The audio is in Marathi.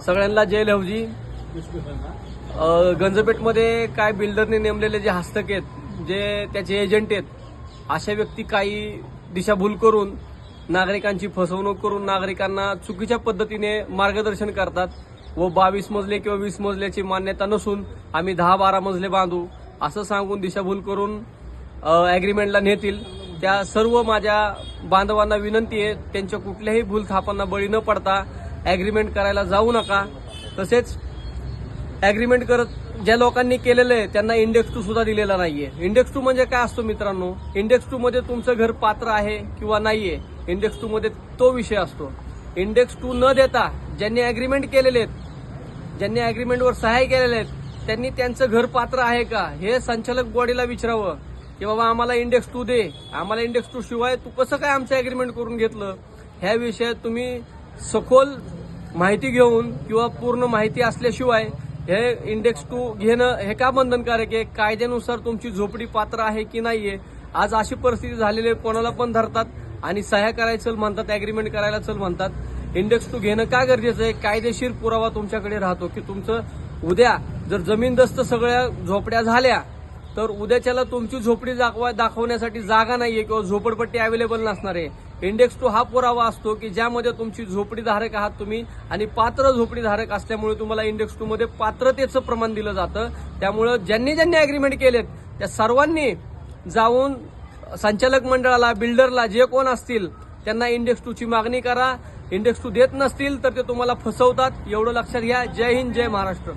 सगळ्यांना जय लवजी गंजपेठमध्ये काय बिल्डरने नेमलेले जे हस्तक आहेत जे त्याचे एजंट आहेत अशा व्यक्ती काही दिशाभूल करून नागरिकांची फसवणूक करून नागरिकांना चुकीच्या पद्धतीने मार्गदर्शन करतात व बावीस मजले किंवा वीस मजल्याची मान्यता नसून आम्ही दहा बारा मजले बांधू असं सांगून दिशाभूल करून ॲग्रीमेंटला नेतील. त्या सर्व माझ्या बांधवांना विनंती आहे त्यांच्या कुठल्याही भूलथापांना बळी न पडता ॲग्रीमेंट करायला जाऊ नका. तसेच ॲग्रीमेंट करत ज्या लोकांनी केलेलं आहे त्यांना इंडेक्स टू सुद्धा दिलेला नाहीये. इंडेक्स टू म्हणजे काय असतो मित्रांनो? इंडेक्स टू मध्ये तुमचं घर पात्र आहे किंवा नाहीये इंडेक्स टू मध्ये तो विषय असतो. इंडेक्स टू न देता ज्यांनी ॲग्रीमेंट केलेले आहेत ज्यांनी ॲग्रीमेंटवर सहाय्य केलेले आहेत त्यांनी त्यांचं घर पात्र आहे का? हे संचालक बॉडीला विचारावं. की बाबा आम्हाला इंडेक्स टू दे. आम्हाला इंडेक्स टू शिवाय तू कसं काय आमचं अग्रीमेंट करून घेतलं? ह्या विषयात तुम्ही सखोल माहिती घेऊन किंवा पूर्ण माहिती असल्याशिवाय हे इंडेक्स टू घेणं हे का बंधनकारक आहे? कायद्यानुसार तुमची झोपडी पात्र आहे की नाहीये? आज अशी परिस्थिती झालेली आहे कोणाला पण धरतात आणि सह्या करायचं चल म्हणतात अग्रीमेंट करायला चल म्हणतात. इंडेक्स टू घेणं का गरजेचं आहे? कायदेशीर पुरावा तुमच्याकडे राहतो की तुमचं उद्या जर जमीनदस्त सगळ्या झोपड्या झाल्या तर उद्याच्याला तुमची झोपडी दाखवा दाखवण्यासाठी जागा नाहीये किंवा झोपडपट्टी अवेलेबल नसणार आहे. इंडेक्स टू हा पुरावा असतो की ज्यामध्ये तुमची झोपडीधारक आहात तुम्ही आणि पात्र झोपडीधारक असल्यामुळे तुम्हाला इंडेक्स टू मध्ये पात्रतेचं प्रमाण दिलं जातं. त्यामुळं ज्यांनी ज्यांनी अग्रीमेंट केलेत त्या सर्वांनी जाऊन संचालक मंडळाला बिल्डरला जे कोण असतील त्यांना इंडेक्स टूची मागणी करा. इंडेक्स टू देत नसतील तर ते तुम्हाला फसवतात. एवढं लक्षात घ्या. जय हिंद जय महाराष्ट्र.